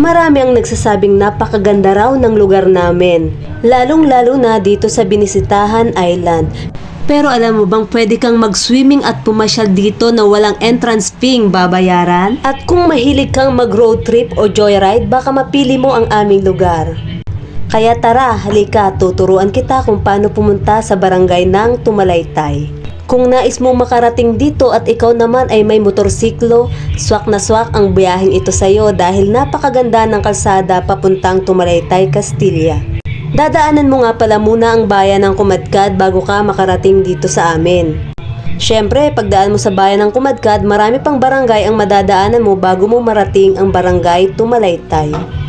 Marami ang nagsasabing napakaganda raw ng lugar namin. Lalong-lalo na dito sa Binisitahan Island. Pero alam mo bang pwede kang mag-swimming at pumasyal dito na walang entrance fee babayaran? At kung mahilig kang mag-road trip o joyride, baka mapili mo ang aming lugar. Kaya tara, halika, tuturuan kita kung paano pumunta sa barangay ng Tumalaytay. Kung nais mo makarating dito at ikaw naman ay may motorsiklo, swak na swak ang biyaheng ito sa'yo dahil napakaganda ng kalsada papuntang Tumalaytay, Castilla. Dadaanan mo nga pala muna ang bayan ng Kumadkad bago ka makarating dito sa amin. Siyempre, pagdaan mo sa bayan ng Kumadkad, marami pang barangay ang madadaanan mo bago mo marating ang barangay Tumalaytay.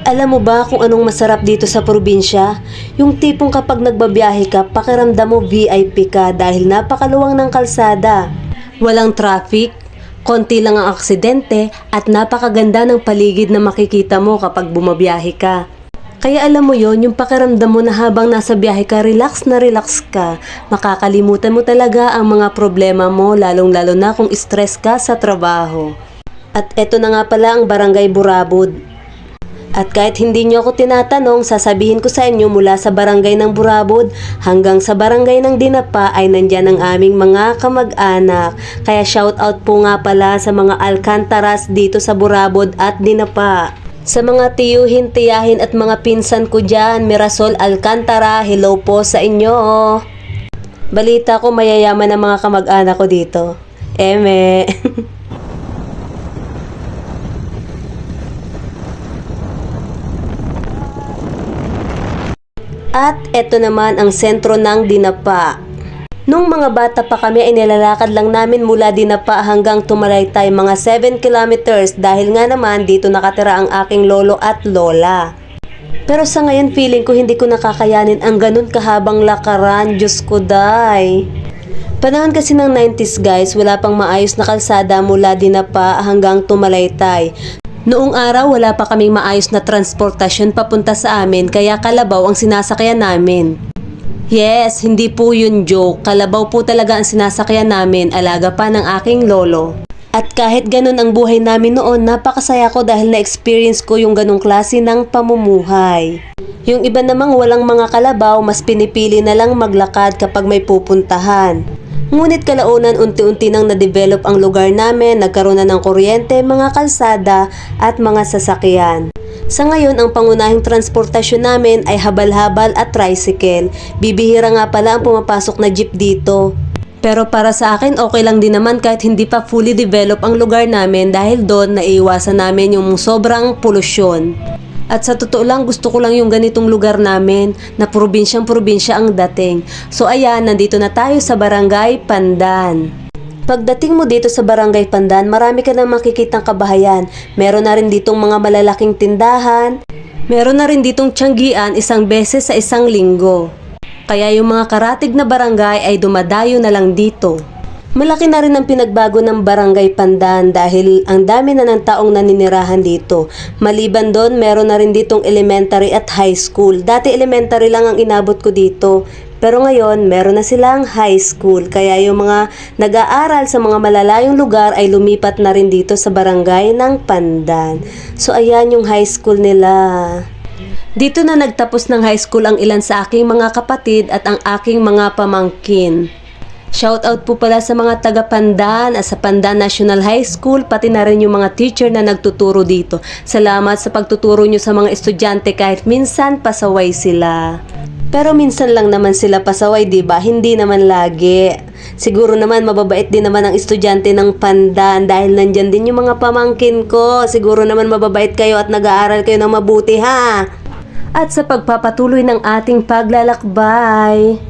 Alam mo ba kung anong masarap dito sa probinsya? Yung tipong kapag nagbabiyahe ka, pakiramdam mo VIP ka dahil napakaluwang ng kalsada. Walang traffic, konti lang ang aksidente at napakaganda ng paligid na makikita mo kapag bumabiyahe ka. Kaya alam mo yon yung pakiramdam mo na habang nasa biyahe ka, relax na relax ka. Makakalimutan mo talaga ang mga problema mo, lalong-lalo na kung stress ka sa trabaho. At eto na nga pala ang Barangay Burabod. At kahit hindi nyo ako tinatanong, sasabihin ko sa inyo mula sa barangay ng Burabod hanggang sa barangay ng Dinapa ay nandyan ang aming mga kamag-anak. Kaya shout out po nga pala sa mga Alcantaras dito sa Burabod at Dinapa. Sa mga tiyuhin, tiyahin at mga pinsan ko dyan, Mirasol Alcantara, hello po sa inyo. Balita ko mayayaman ang mga kamag-anak ko dito. Eme. At eto naman ang sentro ng Dinapa. Nung mga bata pa kami ay nilalakad lang namin mula Dinapa hanggang Tumalaytay mga 7 kilometers dahil nga naman dito nakatira ang aking lolo at lola. Pero sa ngayon feeling ko hindi ko nakakayanin ang ganun kahabang lakaran, Diyos ko day. Panahon kasi ng 90s guys, wala pang maayos na kalsada mula Dinapa hanggang Tumalaytay. Noong araw wala pa kaming maayos na transportasyon papunta sa amin kaya kalabaw ang sinasakyan namin. Yes, hindi po yun joke. Kalabaw po talaga ang sinasakyan namin, alaga pa ng aking lolo. At kahit ganun ang buhay namin noon, napakasaya ko dahil na-experience ko yung ganung klase ng pamumuhay. Yung iba namang walang mga kalabaw, mas pinipili na lang maglakad kapag may pupuntahan. Ngunit kalaunan unti-unti nang na-develop ang lugar namin, nagkaroon na ng kuryente, mga kalsada at mga sasakyan. Sa ngayon, ang pangunahing transportasyon namin ay habal-habal at tricycle. Bibihira nga pala ang pumapasok na jeep dito. Pero para sa akin, okay lang din naman kahit hindi pa fully develop ang lugar namin dahil doon naiiwasan namin yung sobrang polusyon. At sa totoo lang, gusto ko lang yung ganitong lugar namin na probinsyang probinsya ang dating. So ayan, nandito na tayo sa Barangay Pandan. Pagdating mo dito sa Barangay Pandan, marami ka nang makikitang kabahayan. Meron na rin ditong mga malalaking tindahan. Meron na rin ditong tiyanggian isang beses sa isang linggo. Kaya yung mga karatig na barangay ay dumadayo na lang dito. Malaki na rin ang pinagbago ng Barangay Pandan dahil ang dami na ng taong naninirahan dito. Maliban doon, meron na rin ditong elementary at high school. Dati elementary lang ang inabot ko dito. Pero ngayon, meron na silang high school. Kaya yung mga nag-aaral sa mga malalayong lugar ay lumipat na rin dito sa barangay ng Pandan. So ayan yung high school nila. Dito na nagtapos ng high school ang ilan sa aking mga kapatid at ang aking mga pamangkin. Shoutout po pala sa mga taga Pandan at sa Pandan National High School pati na rin yung mga teacher na nagtuturo dito. Salamat sa pagtuturo nyo sa mga estudyante kahit minsan pasaway sila. Pero minsan lang naman sila pasaway, 'di ba? Hindi naman lagi. Siguro naman mababait din naman ang estudyante ng Pandan dahil nandyan din yung mga pamangkin ko. Siguro naman mababait kayo at nag-aaral kayo ng mabuti, ha? At sa pagpapatuloy ng ating paglalakbay.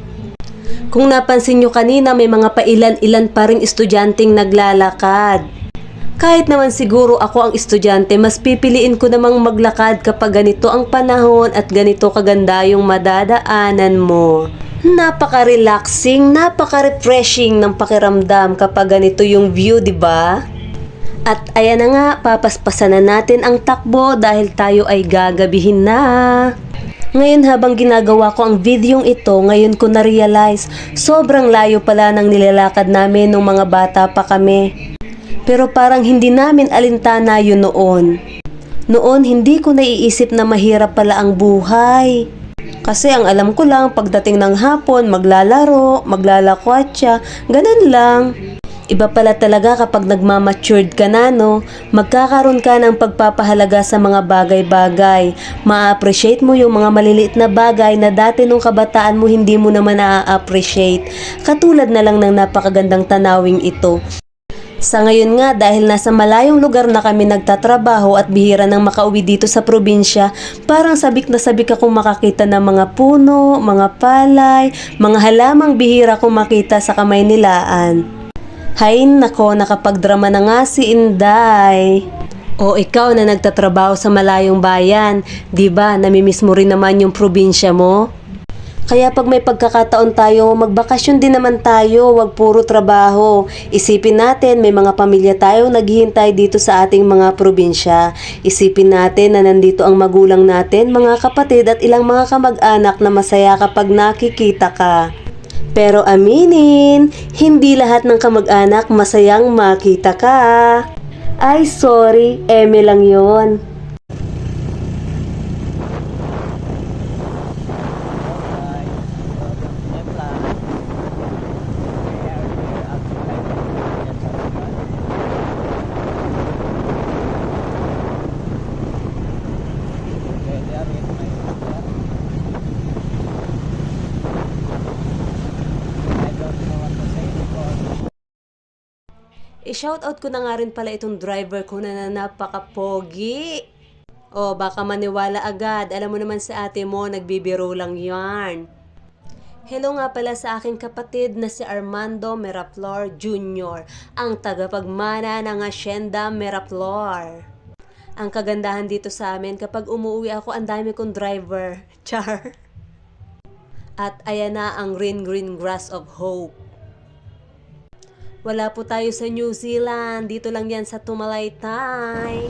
Kung napansin nyo kanina, may mga pailan-ilan pa rin estudyanteng naglalakad. Kahit naman siguro ako ang estudyante, mas pipiliin ko namang maglakad kapag ganito ang panahon at ganito kaganda yung madadaanan mo. Napaka-relaxing, napaka-refreshing ng pakiramdam kapag ganito yung view, di ba? At ayan na nga, papaspasan na natin ang takbo dahil tayo ay gagabihin na. Ngayon habang ginagawa ko ang videong ito, ngayon ko na-realize, sobrang layo pala ng nilalakad namin nung mga bata pa kami. Pero parang hindi namin alintana yun noon. Noon hindi ko naiisip na mahirap pala ang buhay. Kasi ang alam ko lang pagdating ng hapon, maglalaro, maglalakwatsa, ganun lang. Iba pala talaga kapag nagmamatured ka na, no? Magkakaroon ka ng pagpapahalaga sa mga bagay-bagay. Ma-appreciate mo yung mga maliliit na bagay na dati nung kabataan mo hindi mo naman na-appreciate. Katulad na lang ng napakagandang tanawing ito. Sa ngayon nga, dahil nasa malayong lugar na kami nagtatrabaho at bihira nang makauwi dito sa probinsya, parang sabik na sabik akong makakita ng mga puno, mga palay, mga halamang bihira kong makita sa kamay nilaan. Hay nako, nakapagdrama na nga si Inday. O ikaw na nagtatrabaho sa malayong bayan, 'di ba? Namimiss mo rin naman yung probinsya mo? Kaya pag may pagkakataon tayo, magbakasyon din naman tayo, wag puro trabaho. Isipin natin, may mga pamilya tayong naghihintay dito sa ating mga probinsya. Isipin natin na nandito ang magulang natin, mga kapatid at ilang mga kamag-anak na masaya kapag nakikita ka. Pero aminin, hindi lahat ng kamag-anak masayang makita ka. Ay, sorry, eme lang yon. I-shoutout ko na nga rin pala itong driver ko na napaka-pogi. O, baka maniwala agad. Alam mo naman sa ate mo, nagbibiro lang yarn. Hello nga pala sa aking kapatid na si Armando Meraflor Jr., ang tagapagmana ng Hacienda Meraflor. Ang kagandahan dito sa amin, kapag umuwi ako, ang dami kong driver. Char. At ayan na ang green green grass of hope. Wala po tayo sa New Zealand. Dito lang yan sa Tumalaytay.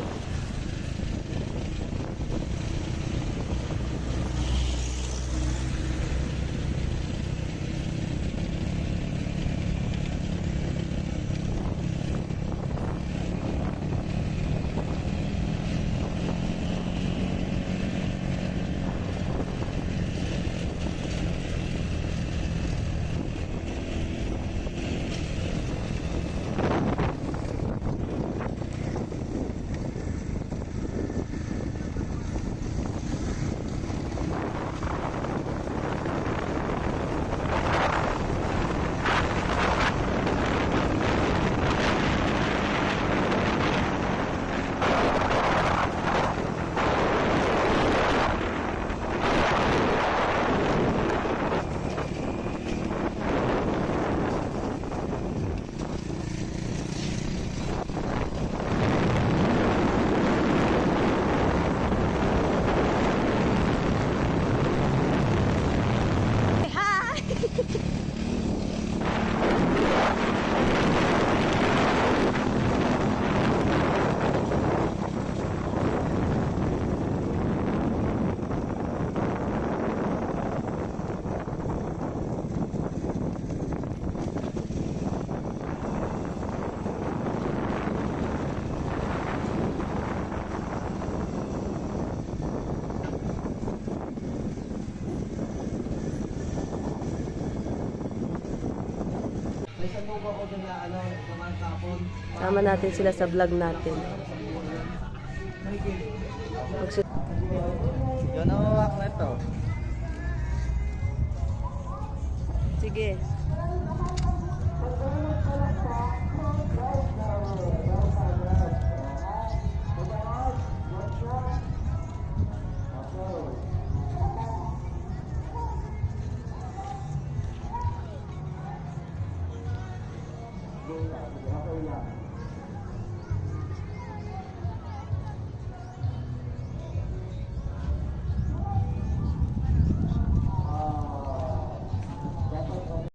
Sama natin sila sa vlog natin. Yun ang mawak na ito. Sige. là